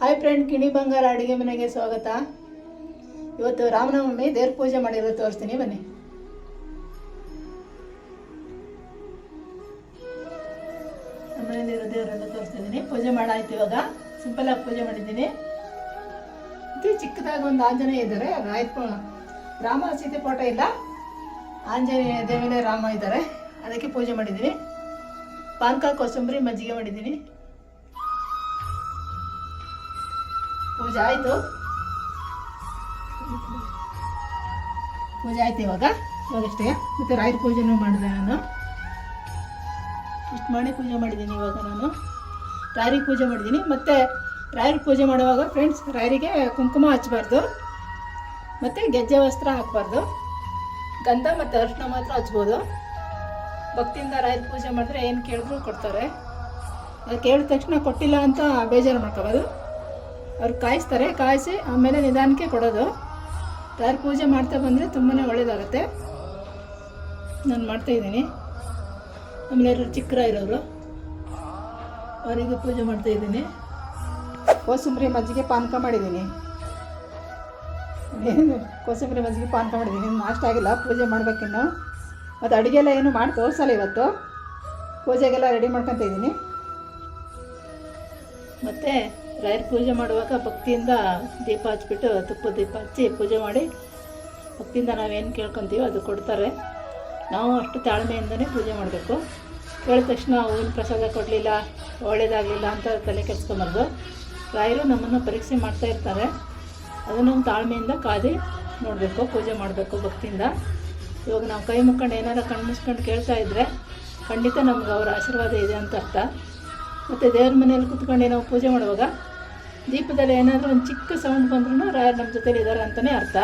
Hi friend ಕಿಣಿ ಬಂಗಾರ ಅಡುಗೆ ಮನೆಗೆ ಸ್ವಾಗತ ಇವತ್ತು ರಾಮನವಮಿ ದೇವ್ರ ಪೂಜೆ ಮಾಡಿರೋದು ತೋರಿಸ್ತೀನಿ ಬನ್ನಿ ನಮ್ಮನೇಲಿರೋ ದೇವರೆಲ್ಲ ತೋರಿಸ್ತಿದ್ದೀನಿ ಪೂಜೆ ಮಾಡಾಯ್ತು ಇವಾಗ ಸಿಂಪಲ್ ಆಗಿ ಪೂಜೆ ಮಾಡಿದ್ದೀನಿ ಮತ್ತೆ ಚಿಕ್ಕದಾಗಿ ಒಂದು ಆಂಜನೇಯ ಇದ್ದಾರೆ ರಾಯಪ್ಪ ರಾಮ ಸೀತೆ ಫೋಟೋ ಇಲ್ಲ ಆಂಜನೇಯ ದೇವಿನೇ ರಾಮ ಇದ್ದಾರೆ ಅದಕ್ಕೆ ಪೂಜೆ ಮಾಡಿದ್ದೀನಿ ಪಾನ್ಕ ಕೋಸಂಬರಿ ಮಜ್ಜಿಗೆ ಮಾಡಿದ್ದೀನಿ ಪೂಜೆ ಆಯಿತು? ಪೂಜೆ ಆಯ್ತು ಇವಾಗ? ಇವಾಗಷ್ಟೇ ಮತ್ತೆ ರಾಯರ ಪೂಜೆನೂ ಮಾಡಿದೆ ನಾನು. ಇಷ್ಟು ಮಾಡಿ ಪೂಜೆ ಮಾಡಿದ್ದೀನಿ ಇವಾಗ ನಾನು. ರಾಯರಿಗೆ ಪೂಜೆ ಮಾಡಿದ್ದೀನಿ. ಮತ್ತು ರಾಯರಿಗೆ ಪೂಜೆ ಮಾಡುವಾಗ ಫ್ರೆಂಡ್ಸ್ ರಾಯರಿಗೆ ಕುಂಕುಮ ಹಚ್ಚಬಾರ್ದು ಮತ್ತು ಗೆಜ್ಜೆ ವಸ್ತ್ರ ಹಾಕಬಾರ್ದು. ಗಂಧ ಮತ್ತು ಅರಿಶಿನ ಮಾತ್ರ ಹಚ್ಬೋದು. ಭಕ್ತಿಯಿಂದ ರಾಯರ ಪೂಜೆ ಮಾಡಿದ್ರೆ ಏನು ಕೇಳಿದ್ರು ಕೊಡ್ತಾರೆ. ಅದು ಕೇಳಿದ ತಕ್ಷಣ ಕೊಟ್ಟಿಲ್ಲ ಅಂತ ಬೇಜಾರು ಮಾಡ್ಕೋಬೋದು ಅವ್ರು ಕಾಯಿಸ್ತಾರೆ, ಕಾಯಿಸಿ ಆಮೇಲೆ ನಿಧಾನಕ್ಕೆ ಕೊಡೋದು. ಯಾರು ಪೂಜೆ ಮಾಡ್ತಾ ಬಂದರೆ ತುಂಬಾ ಒಳ್ಳೆಯದಾಗುತ್ತೆ ನಾನು ಮಾಡ್ತಾಯಿದ್ದೀನಿ ಆಮೇಲೆ ಯಾರು ಚಿಕ್ಕರ ಇರೋರು. ಅವರಿಗೆ ಪೂಜೆ ಮಾಡ್ತಾ ಇದ್ದೀನಿ. ಕೋಸಂಬರಿ ಮಜ್ಜಿಗೆ ಪಾನಕ ಮಾಡಿದ್ದೀನಿ. ಏನು? ಕೋಸಂಬರಿ ಮಜ್ಜಿಗೆ ಪಾನಕ ಮಾಡಿದ್ದೀನಿ. ನಾಷ್ಟ ಆಗಿಲ್ಲ, ಪೂಜೆ ಮಾಡಬೇಕಿನ್ನು. ಮತ್ತು ಅಡುಗೆ ಎಲ್ಲ ಏನು ಮಾಡಿ ತೋರಿಸಲ್ಲ ಇವತ್ತು. ಪೂಜೆಗೆಲ್ಲ ರೆಡಿ ಮಾಡ್ಕೊತ ಇದ್ದೀನಿ. ಮತ್ತು ರಾಯರ ಪೂಜೆ ಮಾಡುವಾಗ ಭಕ್ತಿಯಿಂದ ದೀಪ ಹಚ್ಬಿಟ್ಟು ತುಪ್ಪದ ದೀಪ ಹಚ್ಚಿ ಪೂಜೆ ಮಾಡಿ ಭಕ್ತಿಯಿಂದ ನಾವೇನು ಕೇಳ್ಕೊತೀವೋ ಅದು ಕೊಡ್ತಾರೆ. ನಾವು ಅಷ್ಟು ತಾಳ್ಮೆಯಿಂದನೇ ಪೂಜೆ ಮಾಡಬೇಕು. ಕೇಳಿದ ತಕ್ಷಣ ಹೂವಿನ ಪ್ರಸಾದ ಕೊಡಲಿಲ್ಲ, ಒಳ್ಳೇದಾಗಲಿಲ್ಲ ಅಂತ ತಲೆ ಕೆಡಿಸ್ಕೊಂಬಾರ್ದು. ರಾಯರು ನಮ್ಮನ್ನು ಪರೀಕ್ಷೆ ಮಾಡ್ತಾ ಇರ್ತಾರೆ. ಅದನ್ನು ತಾಳ್ಮೆಯಿಂದ ಕಾದಿ ನೋಡಬೇಕು, ಪೂಜೆ ಮಾಡಬೇಕು ಭಕ್ತಿಯಿಂದ. ಇವಾಗ ನಾವು ಕೈ ಮುಕ್ಕೊಂಡು ಏನಾರ ಕಣ್ಣು ಕೇಳ್ತಾ ಇದ್ದರೆ ಖಂಡಿತ ನಮ್ಗೆ ಅವರ ಆಶೀರ್ವಾದ ಇದೆ ಅಂತ ಅರ್ಥ. ಮತ್ತು ದೇವ್ರ ಮನೆಯಲ್ಲಿ ಕುತ್ಕೊಂಡು ನಾವು ಪೂಜೆ ಮಾಡುವಾಗ, ದೀಪದಲ್ಲಿ ಏನಾದರೂ ಒಂದು ಚಿಕ್ಕ ಸೌಂಡ್ ಬಂದ್ರೂ ರಾಯರು ನಮ್ಮ ಜೊತೇಲಿ ಇದ್ದಾರೆ ಅಂತಲೇ ಅರ್ಥ.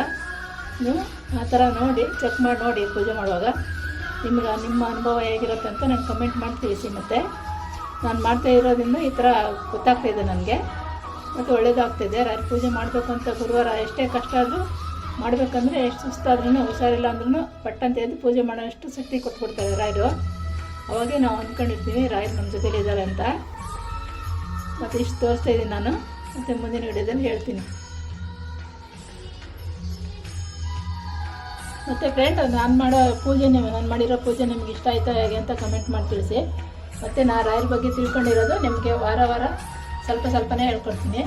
ನೀವು ಆ ಥರ ನೋಡಿ ಚೆಕ್ ಮಾಡಿ ನೋಡಿ ಪೂಜೆ ಮಾಡುವಾಗ. ನಿಮ್ಗೆ ನಿಮ್ಮ ಅನುಭವ ಹೇಗಿರುತ್ತೆ ಅಂತ ನಾನು ಕಮೆಂಟ್ ಮಾಡಿ ತಿಳಿಸಿ ಮತ್ತು ನಾನು ಮಾಡ್ತಾ ಇರೋದ್ರಿಂದ ಈ ಥರ ಗೊತ್ತಾಗ್ತಾಯಿದೆ ನನಗೆ. ಮತ್ತು ಒಳ್ಳೇದಾಗ್ತಿದೆ ರಾಯರ ಪೂಜೆ ಮಾಡಬೇಕು ಅಂತ ಗುರುವಾರ ಎಷ್ಟೇ ಕಷ್ಟ ಆದರೂ ಮಾಡಬೇಕಂದ್ರೆ ಎಷ್ಟು ಸುಸ್ತಾದ್ರೂ ಹುಷಾರಿಲ್ಲ ಅಂದ್ರೂ ಪಟ್ಟಂತ ಎದ್ದು ಪೂಜೆ ಮಾಡೋಷ್ಟು ಶಕ್ತಿ ಕೊಟ್ಬಿಡ್ತಾರೆ ರಾಯರು. ಅವಾಗೆ ನಾವು ಅಂದ್ಕೊಂಡಿರ್ತೀವಿ, ರಾಯರು ನಮ್ಮ ಜೊತೆಲಿ ಇದ್ದಾರೆ ಅಂತ. ಮತ್ತು ಇಷ್ಟು ತೋರಿಸ್ತಾ ಇದ್ದೀನಿ ನಾನು. ಮತ್ತು ಮುಂದಿನ ವಿಡಿಯೋದಲ್ಲಿ ಹೇಳ್ತೀನಿ. ಮತ್ತು ಫ್ರೆಂಡ್ ನಾನು ಮಾಡೋ ಪೂಜೆ ನಾನು ಮಾಡಿರೋ ಪೂಜೆ ನಿಮ್ಗೆ ಇಷ್ಟ ಆಯ್ತಾ ಹೇಗೆ ಅಂತ ಕಮೆಂಟ್ ಮಾಡಿ ತಿಳಿಸಿ. ಮತ್ತು ನಾನು ರಾಯರ ಬಗ್ಗೆ ತಿಳ್ಕೊಂಡಿರೋದು ನಿಮಗೆ ವಾರ ವಾರ ಸ್ವಲ್ಪ ಸ್ವಲ್ಪನೇ ಹೇಳ್ಕೊಡ್ತೀನಿ.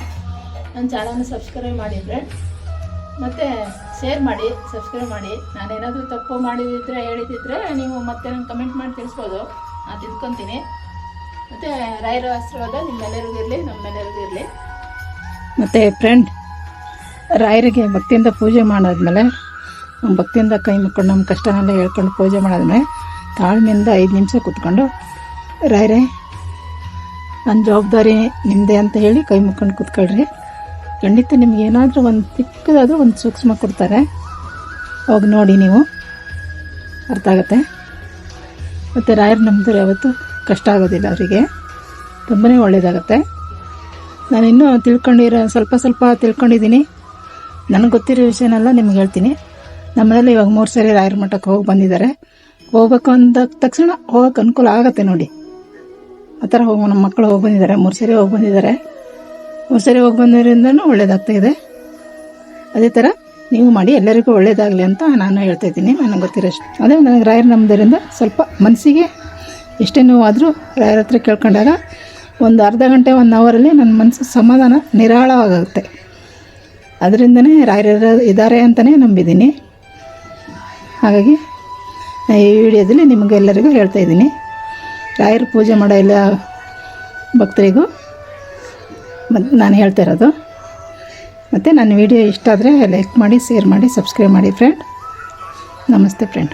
ನನ್ನ ಚಾನಲ್ನ ಸಬ್ಸ್ಕ್ರೈಬ್ ಮಾಡಿ ಫ್ರೆಂಡ್ ಮತ್ತು ಶೇರ್ ಮಾಡಿ ಸಬ್ಸ್ಕ್ರೈಬ್ ಮಾಡಿ. ನಾನೇನಾದರೂ ತಪ್ಪು ಮಾಡಿದಿದ್ರೆ, ಹೇಳಿದಿದ್ರೆ ನೀವು ಮತ್ತೆ ನಂಗೆ ಕಮೆಂಟ್ ಮಾಡಿ ತಿಳಿಸ್ಬೋದು. ನಾನು ತಿಳ್ಕೊತೀನಿ. ಮತ್ತು ರಾಯರ ಆಶೀರ್ವಾದ ನಿಮ್ಮೆಲ್ಲರಿಗೂ ಇರಲಿ, ನಮ್ಮೆಲ್ಲರಿಗೂ ಇರಲಿ. ಮತ್ತು ಫ್ರೆಂಡ್ ರಾಯರಿಗೆ ಭಕ್ತಿಯಿಂದ ಪೂಜೆ ಮಾಡಾದ್ಮೇಲೆ ಭಕ್ತಿಯಿಂದ ಕೈ ಮುಕ್ಕೊಂಡು ನಮ್ಮ ಕಷ್ಟನೆಲ್ಲ ಹೇಳ್ಕೊಂಡು ಪೂಜೆ ಮಾಡಾದ್ಮೇಲೆ, ತಾಳ್ಮೆಯಿಂದ ಐದು ನಿಮಿಷ ಕೂತ್ಕೊಂಡು, ರಾಯರೇ ನನ್ನ ಜವಾಬ್ದಾರಿ ನಿಮ್ಮದೇ ಅಂತ ಹೇಳಿ ಕೈ ಮುಕ್ಕೊಂಡು ಕೂತ್ಕೊಳ್ರಿ. ಖಂಡಿತ ನಿಮ್ಗೆ ಏನಾದರೂ ಒಂದು ಚಿಕ್ಕದಾದರೂ ಒಂದು ಸೂಕ್ಷ್ಮ ಕೊಡ್ತಾರೆ. ಹೋಗಿ ನೋಡಿ ನೀವು. ಅರ್ಥ ಆಗುತ್ತೆ? ಮತ್ತು ರಾಯರು ನಂಬಿದ್ರೆ ಯಾವತ್ತು ಕಷ್ಟ ಆಗೋದಿಲ್ಲ ಅವರಿಗೆ. ತುಂಬಾ ಒಳ್ಳೆಯದಾಗತ್ತೆ ನಾನು ಇನ್ನೂ ತಿಳ್ಕೊಂಡಿರೋ, ಸ್ವಲ್ಪ ಸ್ವಲ್ಪ ತಿಳ್ಕೊಂಡಿದ್ದೀನಿ. ನನಗೆ ಗೊತ್ತಿರೋ ವಿಷಯನೆಲ್ಲ ನಿಮ್ಗೆ ಹೇಳ್ತೀನಿ. ನಮ್ಮನೇಲಿ ಇವಾಗ ಮೂರು ಸರಿ ರಾಯರ ಮಠಕ್ಕೆ ಹೋಗಿ ಬಂದಿದ್ದಾರೆ. ಹೋಗ್ಬೇಕು ಅಂದ ತಕ್ಷಣ ಹೋಗೋಕೆ ಅನುಕೂಲ ಆಗತ್ತೆ ನೋಡಿ. ಆ ಥರ ಹೋಗಿ ನಮ್ಮ ಮಕ್ಕಳು ಹೋಗಿ ಬಂದಿದ್ದಾರೆ, ಮೂರು ಸರಿ ಹೋಗಿ ಬಂದಿದ್ದಾರೆ. ಮೂರು ಸರಿ ಹೋಗಿ ಬಂದಿರೋದ್ರಿಂದನೂ ಒಳ್ಳೇದಾಗ್ತಾ ಇದೆ. ಅದೇ ಥರ ನೀವು ಮಾಡಿ ಎಲ್ಲರಿಗೂ ಒಳ್ಳೇದಾಗಲಿ ಅಂತ ನಾನು ಹೇಳ್ತಾ ಇದ್ದೀನಿ. ನನಗೆ ಗೊತ್ತಿರೋಷ್ಟು ಅದೇ ನನಗೆ ರಾಯರ್ ನಂಬುದರಿಂದ ಸ್ವಲ್ಪ ಮನಸ್ಸಿಗೆ ಎಷ್ಟೇ ನೋವಾದರೂ ರಾಯರ ಹತ್ರ ಕೇಳ್ಕೊಂಡಾಗ ಒಂದು ಅರ್ಧ ಗಂಟೆ ಒನ್ ಅವರಲ್ಲಿ ನನ್ನ ಮನಸ್ಸು ಸಮಾಧಾನ ನಿರಾಳವಾಗುತ್ತೆ. ಅದರಿಂದನೇ ರಾಯರ ಇದ್ದಾರೆ ಅಂತಲೇ ನಂಬಿದ್ದೀನಿ. ಹಾಗಾಗಿ ಈ ವಿಡಿಯೋದಲ್ಲಿ ನಿಮಗೆಲ್ಲರಿಗೂ ಹೇಳ್ತಾ ಇದ್ದೀನಿ. ರಾಯರ ಪೂಜೆ ಮಾಡೋ ಎಲ್ಲ ಭಕ್ತರಿಗೂ ಮತ್ತು ನಾನು ಹೇಳ್ತಾ ಇರೋದು. ಮತ್ತು ನನ್ನ ವಿಡಿಯೋ ಇಷ್ಟ ಆದರೆ ಲೈಕ್ ಮಾಡಿ, ಶೇರ್ ಮಾಡಿ, ಸಬ್ಸ್ಕ್ರೈಬ್ ಮಾಡಿ ಫ್ರೆಂಡ್ ನಮಸ್ತೆ ಫ್ರೆಂಡ್